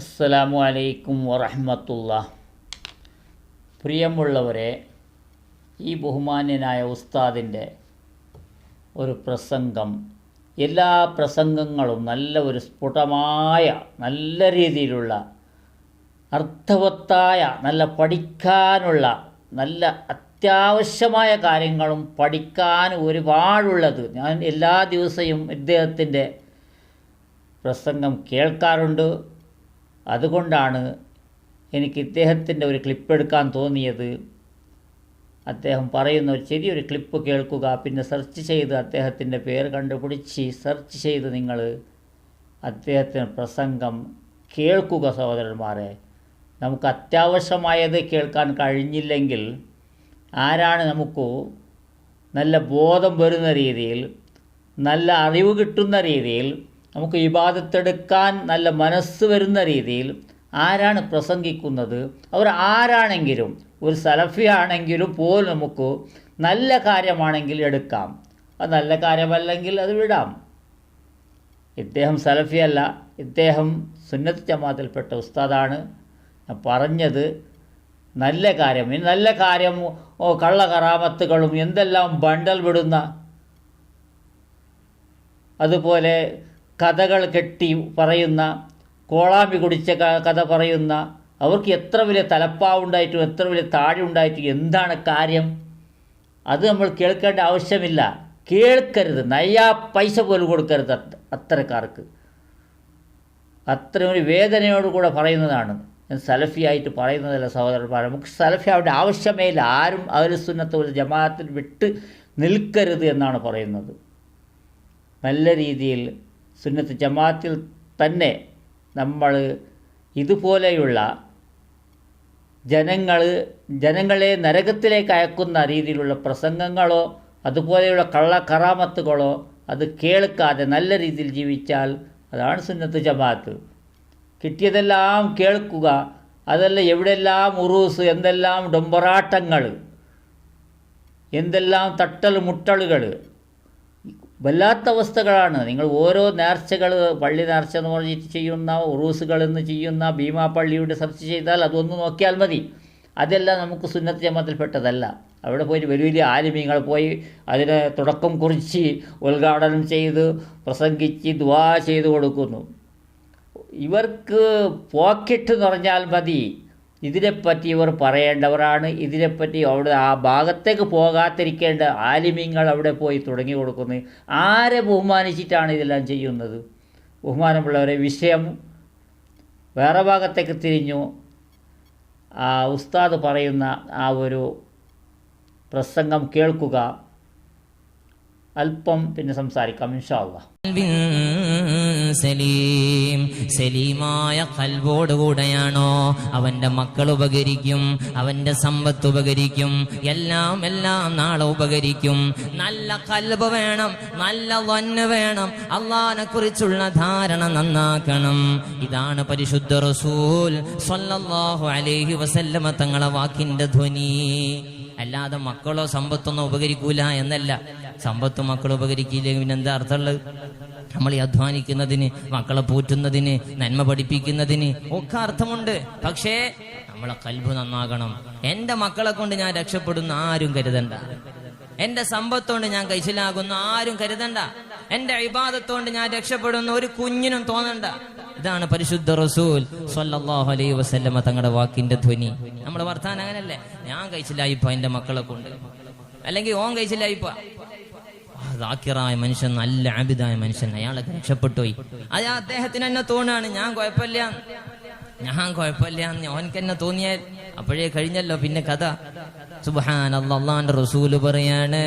അസ്സലാമു അലൈക്കും വറഹമത്തുള്ള. പ്രിയമുള്ളവരെ ഈ ബഹുമാന്യനായ ഉസ്താദിന്റെ ഒരു പ്രസംഗം എല്ലാ പ്രസംഗങ്ങളും നല്ല ഒരു സ്ഫുടമായ നല്ല രീതിയിലുള്ള അർത്ഥവത്തായ നല്ല പഠിക്കാനുള്ള നല്ല അത്യാവശ്യമായ കാര്യങ്ങളും പഠിക്കാൻ ഒരുപാടുള്ളത് ഞാൻ എല്ലാ ദിവസവും ഇദ്ദേഹത്തിന്റെ പ്രസംഗം കേൾക്കാറുണ്ട്. അതുകൊണ്ടാണ് എനിക്ക് ഇദ്ദേഹത്തിന്റെ ഒരു ക്ലിപ്പ് എടുക്കാൻ തോന്നിയത്. അദ്ദേഹം പറയുന്ന ഒരു ചെറിയൊരു ക്ലിപ്പ് കേൾക്കുക പിന്നെ സെർച്ച് ചെയ്ത് അദ്ദേഹത്തിന്റെ പേര് കണ്ടുപിടിച്ച് സെർച്ച് ചെയ്ത് നിങ്ങൾ അദ്ദേഹത്തിന്റെ പ്രസംഗം കേൾക്കുക സഹോദരന്മാരെ. നമുക്ക് അത്യാവശ്യമായത് കേൾക്കാൻ കഴിഞ്ഞില്ലെങ്കിൽ ആരാണ് നമുക്ക് നല്ല ബോധം വരുന്ന രീതിയിൽ നല്ല അറിവ് കിട്ടുന്ന രീതിയിൽ നമുക്ക് ഇബാദത്തെടുക്കാൻ നല്ല മനസ്സ് വരുന്ന രീതിയിൽ ആരാണ് പ്രസംഗിക്കുന്നത് അവർ ആരാണെങ്കിലും ഒരു സലഫിയാണെങ്കിലും പോലും നമുക്ക് നല്ല കാര്യമാണെങ്കിൽ എടുക്കാം. അത് നല്ല കാര്യമല്ലെങ്കിൽ അത് വിടാം. ഇദ്ദേഹം സലഫിയല്ല ഇദ്ദേഹം സുന്നത്ത് ജമാത്തിൽപ്പെട്ട ഉസ്താദാണ്. ഞാൻ പറഞ്ഞത് നല്ല കാര്യം ഈ നല്ല കാര്യം ഓ കള്ള എന്തെല്ലാം ബണ്ടൽ വിടുന്ന അതുപോലെ കഥകൾ കെട്ടി പറയുന്ന കോളാമ്പി കുടിച്ച കഥ പറയുന്ന അവർക്ക് എത്ര വലിയ തലപ്പാവുണ്ടായിട്ടും എത്ര വലിയ താടി ഉണ്ടായിട്ടും എന്താണ് കാര്യം? അത് നമ്മൾ കേൾക്കേണ്ട ആവശ്യമില്ല. കേൾക്കരുത്. നയ്യാ പൈസ പോലും കൊടുക്കരുത് അത്ത- അത്തരക്കാർക്ക്. അത്രയും ഒരു വേദനയോട് കൂടെ പറയുന്നതാണ്. ഞാൻ സലഫിയായിട്ട് പറയുന്നതല്ല സഹോദരന്മാരെ നമുക്ക് സലഫി അവിടെ ആവശ്യമേ ഇല്ല ആരും അഹലുസുന്നത്ത് ഒരു ജമാഅത്തിൽ വിട്ട് നിൽക്കരുത് എന്നാണ് പറയുന്നത്. നല്ല രീതിയിൽ സുന്നത്ത് ജമാഅത്തിൽ തന്നെ നമ്മൾ ഇതുപോലെയുള്ള ജനങ്ങൾ ജനങ്ങളെ നരകത്തിലേക്ക് അയക്കുന്ന രീതിയിലുള്ള പ്രസംഗങ്ങളോ അതുപോലെയുള്ള കള്ള കറാമത്തുകളോ അത് കേൾക്കാതെ നല്ല രീതിയിൽ ജീവിച്ചാൽ അതാണ് സുന്നത്ത് ജമാഅത്ത്. കിട്ടിയതെല്ലാം കേൾക്കുക അതല്ല എവിടെല്ലാം ഉറൂസ് എന്തെല്ലാം ഡൊമ്പറാട്ടങ്ങൾ എന്തെല്ലാം തട്ടൽ മുട്ടലുകൾ വല്ലാത്ത അവസ്ഥകളാണ് നിങ്ങൾ ഓരോ നേർച്ചകൾ പള്ളി നേർച്ച എന്ന് പറഞ്ഞിട്ട് ചെയ്യുന്ന ഉറൂസുകൾ എന്ന് ചെയ്യുന്ന ഭീമാ പള്ളിയുടെ സെർച്ച് ചെയ്താൽ അതൊന്ന് നോക്കിയാൽ മതി. അതെല്ലാം നമുക്ക് സുന്നത്ത് ജമത്തിൽപ്പെട്ടതല്ല. അവിടെ പോയി വലിയ വലിയ ആലിമീങ്ങൾ പോയി അതിനെ തുടക്കം കുറിച്ച് ഉദ്ഘാടനം ചെയ്ത് പ്രസംഗിച്ച് ദ്വാ ചെയ്തു കൊടുക്കുന്നു. ഇവർക്ക് പോക്കറ്റ് നിറഞ്ഞാൽ മതി. ഇതിനെപ്പറ്റി ഇവർ പറയേണ്ടവരാണ്. ഇതിനെപ്പറ്റി അവിടെ ആ ഭാഗത്തേക്ക് പോകാതിരിക്കേണ്ട ആലിമ്യങ്ങൾ അവിടെ പോയി തുടങ്ങി കൊടുക്കുന്നത് ആരെ ബഹുമാനിച്ചിട്ടാണ് ഇതെല്ലാം ചെയ്യുന്നത്? ബഹുമാനമുള്ളവരെ വിഷയം വേറെ ഭാഗത്തേക്ക് തിരിഞ്ഞു. ആ ഉസ്താദ് പറയുന്ന ആ ഒരു പ്രസംഗം കേൾക്കുക. അല്പം പിന്നെ സംസാരിക്കാം ഇൻഷാ അള്ളാഹ് ഖൽബിൻ സലീം. സലീമായ കൽവോടുകൂടെയാണോ അവന്റെ മക്കൾ ഉപകരിക്കും അവന്റെ സമ്പത്ത് ഉപകരിക്കും എല്ലാം എല്ലാം നാളെ ഉപകരിക്കും. നല്ല കൽബ് വേണം നല്ല വന്ന് വേണം അള്ളാഹിനെ കുറിച്ചുള്ള ധാരണ നന്നാക്കണം. ഇതാണ് പരിശുദ്ധ റസൂൽ. സല്ലല്ലാഹു അലൈഹി വസല്ലമ തങ്ങളെ വാക്കിന്റെ ധ്വനി. അല്ലാതെ മക്കളോ സമ്പത്തൊന്നും ഉപകരിക്കൂല എന്നല്ല. സമ്പത്ത് മക്കൾ ഉപകരിക്കില്ലെങ്കിൽ പിന്നെ എന്താ അർത്ഥമുള്ളത്? നമ്മൾ ഈ അധ്വാനിക്കുന്നതിന് മക്കളെ പോറ്റുന്നതിന് നന്മ പഠിപ്പിക്കുന്നതിന് ഒക്കെ അർത്ഥമുണ്ട്. പക്ഷേ നമ്മളെ കൽബ് നന്നാകണം. എന്റെ മക്കളെ കൊണ്ട് ഞാൻ രക്ഷപ്പെടുന്ന ആരും കരുതണ്ട. എന്റെ സമ്പത്തോണ്ട് ഞാൻ കൈശലാകുന്ന ആരും കരുതണ്ട. എന്റെ ഇബാദത്തോണ്ട് ഞാൻ രക്ഷപ്പെടുന്ന ഒരു കുഞ്ഞിനും തോന്നണ്ട. ഇതാണ് പരിശുദ്ധ റസൂൽ സ്വല്ലല്ലാഹു അലൈ വസല്ലമ തങ്ങളുടെ വാക്കിന്റെ ധ്വനി. നമ്മുടെ വർത്താനം അങ്ങനല്ലേ? ഞാൻ കഴിച്ചില്ലായിപ്പോ എന്റെ മക്കളെ കൊണ്ട്. അല്ലെങ്കിൽ ഓൻ കഴിച്ചില്ലായിപ്പോ ദാക്കിറായ മനുഷ്യൻ നല്ല ആബിദായ മനുഷ്യൻ. അയാളെ രക്ഷപ്പെട്ടുപോയി. അത് അദ്ദേഹത്തിന് എന്നെ തോന്നാണ് ഞാൻ കുഴപ്പമില്ല. ഞാൻ കുഴപ്പമില്ല. ഓനക്ക് എന്നെ തോന്നിയാൽ അപ്പോഴേ കഴിഞ്ഞല്ലോ പിന്നെ കഥ. സുബാൻ അള്ളാന്റെ റസൂൽ പറയാണ്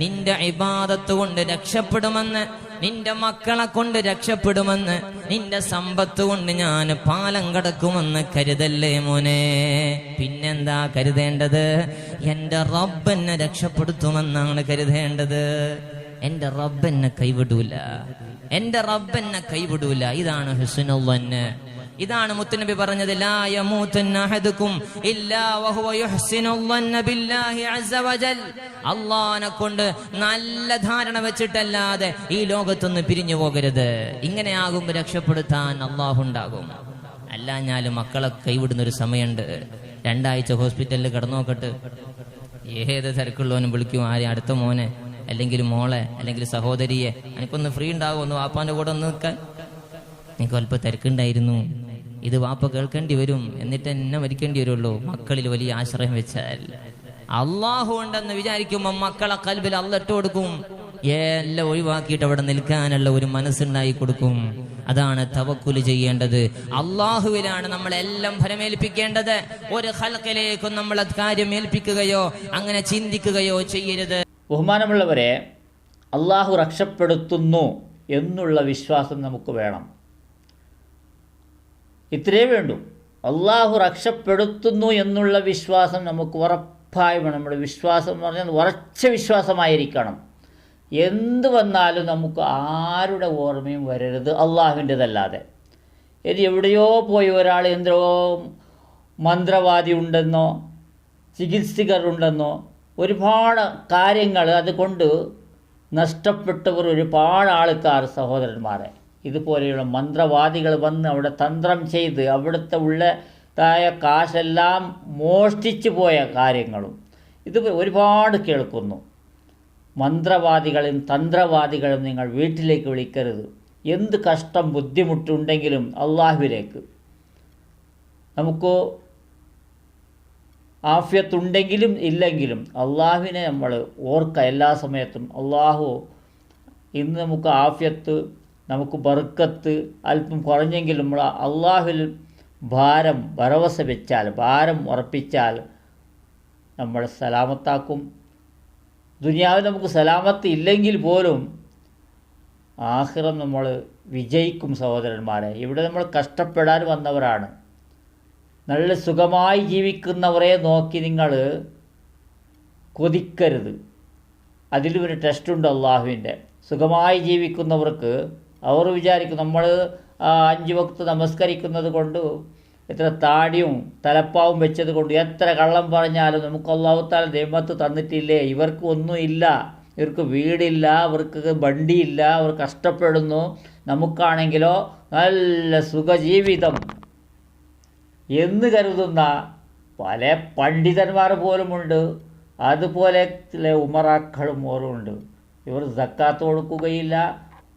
നിന്റെ ഇബാദത്ത് കൊണ്ട് രക്ഷപ്പെടുമെന്ന് നിന്റെ മക്കളെ കൊണ്ട് രക്ഷപ്പെടുമെന്ന് നിന്റെ സമ്പത്ത് കൊണ്ട് ഞാൻ പാലം കടക്കുമെന്ന് കരുതല്ലേ മോനെ? പിന്നെന്താ കരുതേണ്ടത്? എന്റെ റബ്ബെന്നെ രക്ഷപ്പെടുത്തുമെന്നാണ് കരുതേണ്ടത്. എന്റെ റബ്ബെന്നെ കൈവിടൂല. എന്റെ റബ്ബെന്നെ കൈവിടൂല. ഇതാണ് ഹുസ്നുവന്ന് ഇതാണ് മുത്തുനബി പറഞ്ഞത് അള്ളാഹിനെ കൊണ്ട് നല്ല ധാരണ വെച്ചിട്ടല്ലാതെ ഈ ലോകത്തൊന്ന് പിരിഞ്ഞു പോകരുത്. ഇങ്ങനെ ആകുമ്പോ രക്ഷപ്പെടുത്താൻ അള്ളാഹുണ്ടാകും അല്ലാഞ്ഞാലും മക്കളെ കൈവിടുന്ന ഒരു സമയമുണ്ട്. രണ്ടാഴ്ച ഹോസ്പിറ്റലിൽ കിടന്നു നോക്കട്ട്. ഏത് തിരക്കുള്ളവനും വിളിക്കും ആരെ അടുത്ത മോനെ അല്ലെങ്കിൽ മോളെ അല്ലെങ്കിൽ സഹോദരിയെ എനിക്കൊന്ന് ഫ്രീ ഉണ്ടാകും ഒന്ന് വാപ്പാന്റെ കൂടെ ഒന്ന് നിൽക്കാൻ. എനിക്ക് അല്പം തിരക്കുണ്ടായിരുന്നു. ഇത് വാപ്പ കേൾക്കേണ്ടി വരും എന്നിട്ട് എന്നെ മരിക്കേണ്ടി വരുള്ളൂ. മക്കളിൽ വലിയ ആശ്രയം വെച്ചാൽ. അള്ളാഹു ഉണ്ടെന്ന് വിചാരിക്കുമ്പോൾ മക്കളെ കൽബിൽ അള്ളിട്ട് കൊടുക്കും. എല്ലാം ഒഴിവാക്കിയിട്ട് അവിടെ നിൽക്കാനുള്ള ഒരു മനസ്സുണ്ടായി കൊടുക്കും. അതാണ് തവക്കുൽ ചെയ്യേണ്ടത്. അള്ളാഹുവിലാണ് നമ്മളെല്ലാം ഫലമേൽപ്പിക്കേണ്ടത്. ഒരു ഹൽക്കിലേക്കും നമ്മൾ കാര്യം ഏൽപ്പിക്കുകയോ അങ്ങനെ ചിന്തിക്കുകയോ ചെയ്യരുത്. ബഹുമാനമുള്ളവരെ അള്ളാഹു രക്ഷപ്പെടുത്തുന്നു എന്നുള്ള വിശ്വാസം നമുക്ക് വേണം. ഇത്രയേ വേണ്ടൂ. അള്ളാഹു രക്ഷപ്പെടുത്തുന്നു എന്നുള്ള വിശ്വാസം നമുക്ക് ഉറപ്പായി നമ്മുടെ വിശ്വാസം എന്ന് പറഞ്ഞാൽ ഉറച്ച വിശ്വാസമായിരിക്കണം. എന്ത് വന്നാലും നമുക്ക് ആരുടെ ഓർമ്മയും വരരുത് അള്ളാഹുവിന്റെതല്ലാതെ ഇത് എവിടെയോ പോയി ഒരാൾ എന്തോ മന്ത്രവാദി ഉണ്ടെന്നോ ചികിത്സകർ ഉണ്ടെന്നോ ഒരുപാട് കാര്യങ്ങൾ അതുകൊണ്ട് നഷ്ടപ്പെട്ടവർ ഒരുപാട് ആൾക്കാർ സഹോദരന്മാരെ. ഇതുപോലെയുള്ള മന്ത്രവാദികൾ വന്ന് അവിടെ തന്ത്രം ചെയ്ത് അവിടുത്തെ ഉള്ളതായ കാശെല്ലാം മോഷ്ടിച്ചു പോയ കാര്യങ്ങളും ഇത് ഒരുപാട് കേൾക്കുന്നു. മന്ത്രവാദികളും തന്ത്രവാദികളും നിങ്ങൾ വീട്ടിലേക്ക് വിളിക്കരുത്. എന്ത് കഷ്ടം ബുദ്ധിമുട്ടുണ്ടെങ്കിലും അള്ളാഹുവിലേക്ക്. നമുക്ക് ആഫ്യത്തുണ്ടെങ്കിലും ഇല്ലെങ്കിലും അള്ളാഹുവിനെ നമ്മൾ ഓർക്കുക എല്ലാ സമയത്തും. അള്ളാഹു ഇന്ന് നമുക്ക് ആഫ്യത്ത് നമുക്ക് ബർക്കത്ത് അല്പം കുറഞ്ഞെങ്കിലും നമ്മൾ അള്ളാഹുവിൽ ഭാരം ഭരവസ വെച്ചാൽ ഭാരം ഉറപ്പിച്ചാൽ നമ്മൾ സലാമത്താക്കും. ദുനിയാവിൽ നമുക്ക് സലാമത്ത് ഇല്ലെങ്കിൽ പോലും ആഹ്റം നമ്മൾ വിജയിക്കും സഹോദരന്മാരെ. ഇവിടെ നമ്മൾ കഷ്ടപ്പെടാൻ വന്നവരാണ്. നല്ല സുഖമായി ജീവിക്കുന്നവരെ നോക്കി നിങ്ങൾ കൊതിക്കരുത്. അതിലും ഒരു ടെസ്റ്റുണ്ട് അള്ളാഹുവിന്റെ. സുഖമായി ജീവിക്കുന്നവർക്ക് അവർ വിചാരിക്കും നമ്മൾ അഞ്ച് വക്ത് നമസ്കരിക്കുന്നത് കൊണ്ട് എത്ര താടിയും തലപ്പാവും വെച്ചത് കൊണ്ട് എത്ര കള്ളം പറഞ്ഞാലും നമുക്ക് അള്ളാഹുത്താല ദൈവത്ത് തന്നിട്ടില്ലേ? ഇവർക്ക് ഒന്നുമില്ല ഇവർക്ക് വീടില്ല അവർക്ക് വണ്ടിയില്ല അവർ കഷ്ടപ്പെടുന്നു. നമുക്കാണെങ്കിലോ നല്ല സുഖജീവിതം. എന്ന് കരുതുന്ന പല പണ്ഡിതന്മാർ പോലുമുണ്ട്. അതുപോലെ ചില ഉമറാക്കളും പോലുമുണ്ട് ഇവർ സക്കാത്ത് കൊടുക്കുകയില്ല.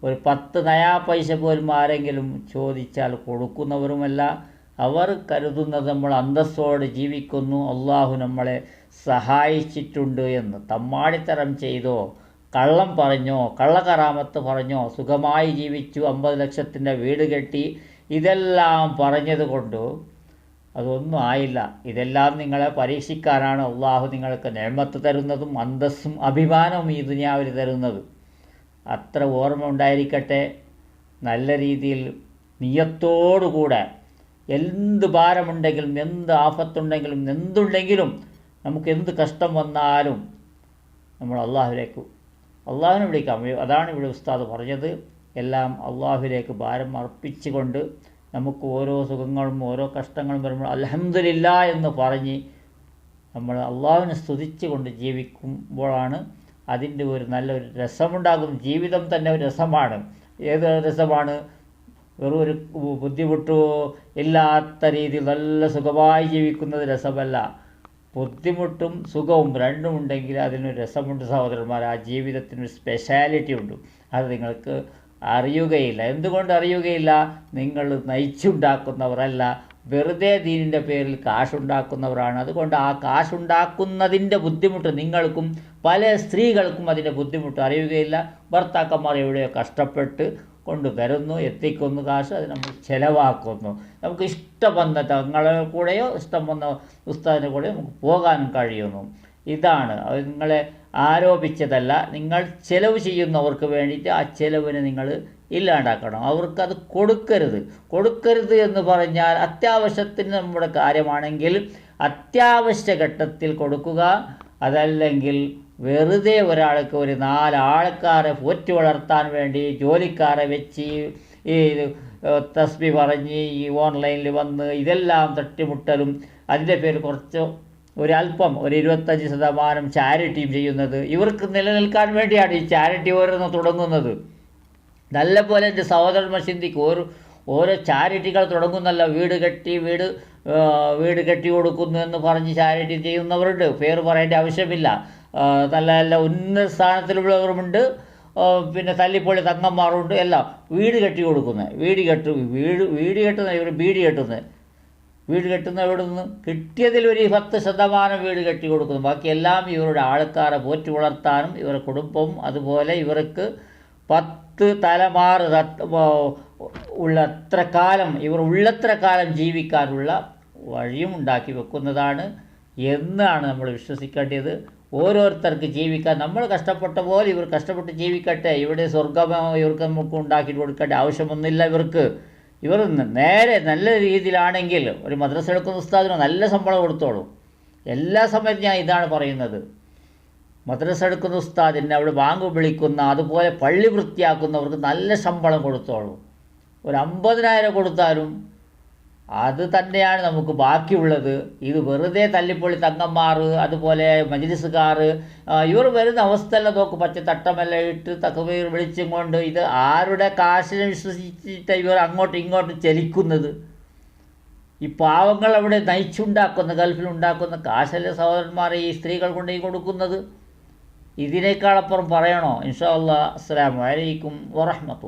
ഒരു പത്ത് നയാ പൈസ പോലും ആരെങ്കിലും ചോദിച്ചാൽ കൊടുക്കുന്നവരുമല്ല. അവർ കരുതുന്നത് നമ്മൾ അന്തസ്സോടെ ജീവിക്കുന്നു. അള്ളാഹു നമ്മളെ സഹായിച്ചിട്ടുണ്ട് എന്ന് തമ്മാടിത്തരം ചെയ്തോ കള്ളം പറഞ്ഞോ കള്ളകറാമത്ത് പറഞ്ഞോ സുഖമായി ജീവിച്ചു അമ്പത് ലക്ഷത്തിന്റെ വീട് കെട്ടി ഇതെല്ലാം പറഞ്ഞതുകൊണ്ട് അതൊന്നും ആയില്ല. ഇതെല്ലാം നിങ്ങളെ പരീക്ഷിക്കാനാണ് അള്ളാഹു നിങ്ങൾക്ക് നേമത്ത് തരുന്നതും അന്തസ്സും അഭിമാനവും ഈ ദുനിയാവിൽ തരുന്നത്. അത്ര ഓർമ്മ ഉണ്ടായിരിക്കട്ടെ. നല്ല രീതിയിൽ നിയത്തോടുകൂടെ എന്ത് ഭാരമുണ്ടെങ്കിലും എന്ത് ആഫത്തുണ്ടെങ്കിലും എന്തുണ്ടെങ്കിലും നമുക്ക് എന്ത് കഷ്ടം വന്നാലും നമ്മൾ അള്ളാഹുലേക്ക് അള്ളാഹുവിനെ വിളിക്കാം. അതാണ് ഇവിടെ ഉസ്താദ് പറഞ്ഞത്. എല്ലാം അള്ളാഹുവിലേക്ക് ഭാരം അർപ്പിച്ചുകൊണ്ട് നമുക്ക് ഓരോ സുഖങ്ങളും ഓരോ കഷ്ടങ്ങളും വരുമ്പോൾ അലഹമില്ല എന്ന് പറഞ്ഞ് നമ്മൾ അള്ളാഹുവിനെ സ്തുതിച്ചുകൊണ്ട് ജീവിക്കുമ്പോഴാണ് അതിന്റെ ഒരു നല്ലൊരു രസമുണ്ടാകും. ജീവിതം തന്നെ ഒരു രസമാണ്. ഏത് രസമാണ്? വെറും ഒരു ബുദ്ധിമുട്ടോ ഇല്ലാത്ത രീതിയിൽ നല്ല സുഖമായി ജീവിക്കുന്നത് രസമല്ല. ബുദ്ധിമുട്ടും സുഖവും രണ്ടും ഉണ്ടെങ്കിൽ അതിനൊരു രസമുണ്ട് സഹോദരന്മാർ ആ ജീവിതത്തിനൊരു സ്പെഷ്യാലിറ്റി ഉണ്ട്. അത് നിങ്ങൾക്ക് അറിയുകയില്ല. എന്തുകൊണ്ട് അറിയുകയില്ല? നിങ്ങൾ നയിച്ചുണ്ടാക്കുന്നവരല്ല. വെറുതെ ദീനിന്റെ പേരിൽ കാശുണ്ടാക്കുന്നവരാണ്. അതുകൊണ്ട് ആ കാശുണ്ടാക്കുന്നതിന്റെ ബുദ്ധിമുട്ട് നിങ്ങൾക്കും പല സ്ത്രീകൾക്കും അതിന്റെ ബുദ്ധിമുട്ട് അറിയുകയില്ല. ഭർത്താക്കന്മാർ എവിടെയോ കഷ്ടപ്പെട്ട് കൊണ്ട് വരുന്നു എത്തിക്കുന്നു കാശ് അത് നമ്മൾ ചിലവാക്കുന്നു. നമുക്ക് ഇഷ്ടം വന്ന തങ്ങളെ കൂടെയോ ഇഷ്ടം വന്ന ഉസ്താദിന്റെ കൂടെയോ നമുക്ക് പോകാനും കഴിയുന്നു. ഇതാണ്. നിങ്ങളെ ആരോപിച്ചതല്ല. നിങ്ങൾ ചെലവ് ചെയ്യുന്നവർക്ക് വേണ്ടിയിട്ട് ആ ചെലവിനെ നിങ്ങൾ ഇല്ലാണ്ടാക്കണം. അവർക്കത് കൊടുക്കരുത്. കൊടുക്കരുത് എന്ന് പറഞ്ഞാൽ അത്യാവശ്യത്തിന് നമ്മുടെ കാര്യമാണെങ്കിൽ അത്യാവശ്യ ഘട്ടത്തിൽ കൊടുക്കുക. അതല്ലെങ്കിൽ വെറുതെ ഒരാൾക്ക് ഒരു നാലാൾക്കാരെ പോറ്റി വളർത്താൻ വേണ്ടി ജോലിക്കാരെ വെച്ച് ഈ തസ്ബി പറഞ്ഞ് ഈ ഓൺലൈനിൽ വന്ന് ഇതെല്ലാം തട്ടിമുട്ടലും. അതിന്റെ പേര് കുറച്ച് ഒരല്പം ഒരു ഇരുപത്തഞ്ച് ശതമാനം ചാരിറ്റിയും ചെയ്യുന്നത് ഇവർക്ക് നിലനിൽക്കാൻ വേണ്ടിയാണ് ഈ ചാരിറ്റി ഓരോന്ന് തുടങ്ങുന്നത്. നല്ല പോലെ എന്റെ സഹോദരന്മാർ ചിന്തിക്കും ഓരോ ഓരോ ചാരിറ്റികൾ തുടങ്ങുന്നല്ല വീട് കെട്ടി വീട് വീട് കെട്ടി കൊടുക്കുന്നു എന്ന് പറഞ്ഞ് ചാരിറ്റി ചെയ്യുന്നവരുണ്ട്. പേര് പറയേണ്ട ആവശ്യമില്ല. നല്ല നല്ല ഉന്നത സ്ഥാനത്തിലുള്ളവരുമുണ്ട്. പിന്നെ തല്ലിപ്പൊളി തങ്ങന്മാരുണ്ട്. എല്ലാം വീട് കെട്ടി കൊടുക്കുന്നത് വീട് കെട്ടു വീട് വീട് കെട്ടുന്ന ഇവർ ബീഡി കെട്ടുന്നത് വീട് കെട്ടുന്ന ഇവിടെ നിന്ന്? കിട്ടിയതിൽ ഒരു പത്ത് ശതമാനം വീട് കെട്ടി കൊടുക്കുന്നു. ബാക്കിയെല്ലാം ഇവരുടെ ആൾക്കാരെ പോറ്റി വളർത്താനും ഇവരുടെ കുടുംബം അതുപോലെ ഇവർക്ക് പത്ത് തലമാറ് ഉള്ള അത്ര കാലം ഇവർ ഉള്ളത്ര കാലം ജീവിക്കാനുള്ള വഴിയും ഉണ്ടാക്കി വെക്കുന്നതാണ് എന്നാണ് നമ്മൾ വിശ്വസിക്കേണ്ടത്. ഓരോരുത്തർക്ക് ജീവിക്കാൻ നമ്മൾ കഷ്ടപ്പെട്ട പോലെ ഇവർ കഷ്ടപ്പെട്ട് ജീവിക്കട്ടെ. ഇവിടെ സ്വർഗമോ ഇവർക്ക് നമുക്ക് ഉണ്ടാക്കി കൊടുക്കേണ്ട ആവശ്യമൊന്നുമില്ല ഇവർക്ക്. ഇവർ നേരെ നല്ല രീതിയിലാണെങ്കിൽ ഒരു മദ്രസ എടുക്കുന്ന ഉസ്താദിന് നല്ല ശമ്പളം കൊടുത്തോളൂ. എല്ലാ സമയത്തും ഞാൻ ഇതാണ് പറയുന്നത്. മദ്രസ എടുക്കുന്ന ഉസ്താദിനെ അവിടെ ബാങ്ക് വിളിക്കുന്ന അതുപോലെ പള്ളി വൃത്തിയാക്കുന്നവർക്ക് നല്ല ശമ്പളം കൊടുത്തോളൂ. ഒരു അമ്പതിനായിരം കൊടുത്താലും അത് തന്നെയാണ് നമുക്ക് ബാക്കിയുള്ളത്. ഇത് വെറുതെ തല്ലിപ്പൊളി തങ്ങന്മാർ അതുപോലെ മജിലിസുകാർ ഇവർ വരുന്ന അവസ്ഥയെല്ലാം നോക്കും. പച്ച തട്ടമെല്ലാം ഇട്ട് തക്കവീർ വിളിച്ചും കൊണ്ട് ഇത് ആരുടെ കാശിനെ വിശ്വസിച്ചിട്ട് ഇവർ അങ്ങോട്ടും ഇങ്ങോട്ടും ചലിക്കുന്നത്? ഈ പാവങ്ങൾ അവിടെ നയിച്ചുണ്ടാക്കുന്ന ഗൾഫിൽ ഉണ്ടാക്കുന്ന കാശല്ലേ സഹോദരന്മാരെ ഈ സ്ത്രീകൾ കൊണ്ടു കൊടുക്കുന്നത്? ഇതിനേക്കാളപ്പുറം പറയണോ? ഇൻഷാ അല്ലാ അസ്സലാമു അലൈക്കും വറഹ്മത്തുള്ളാഹി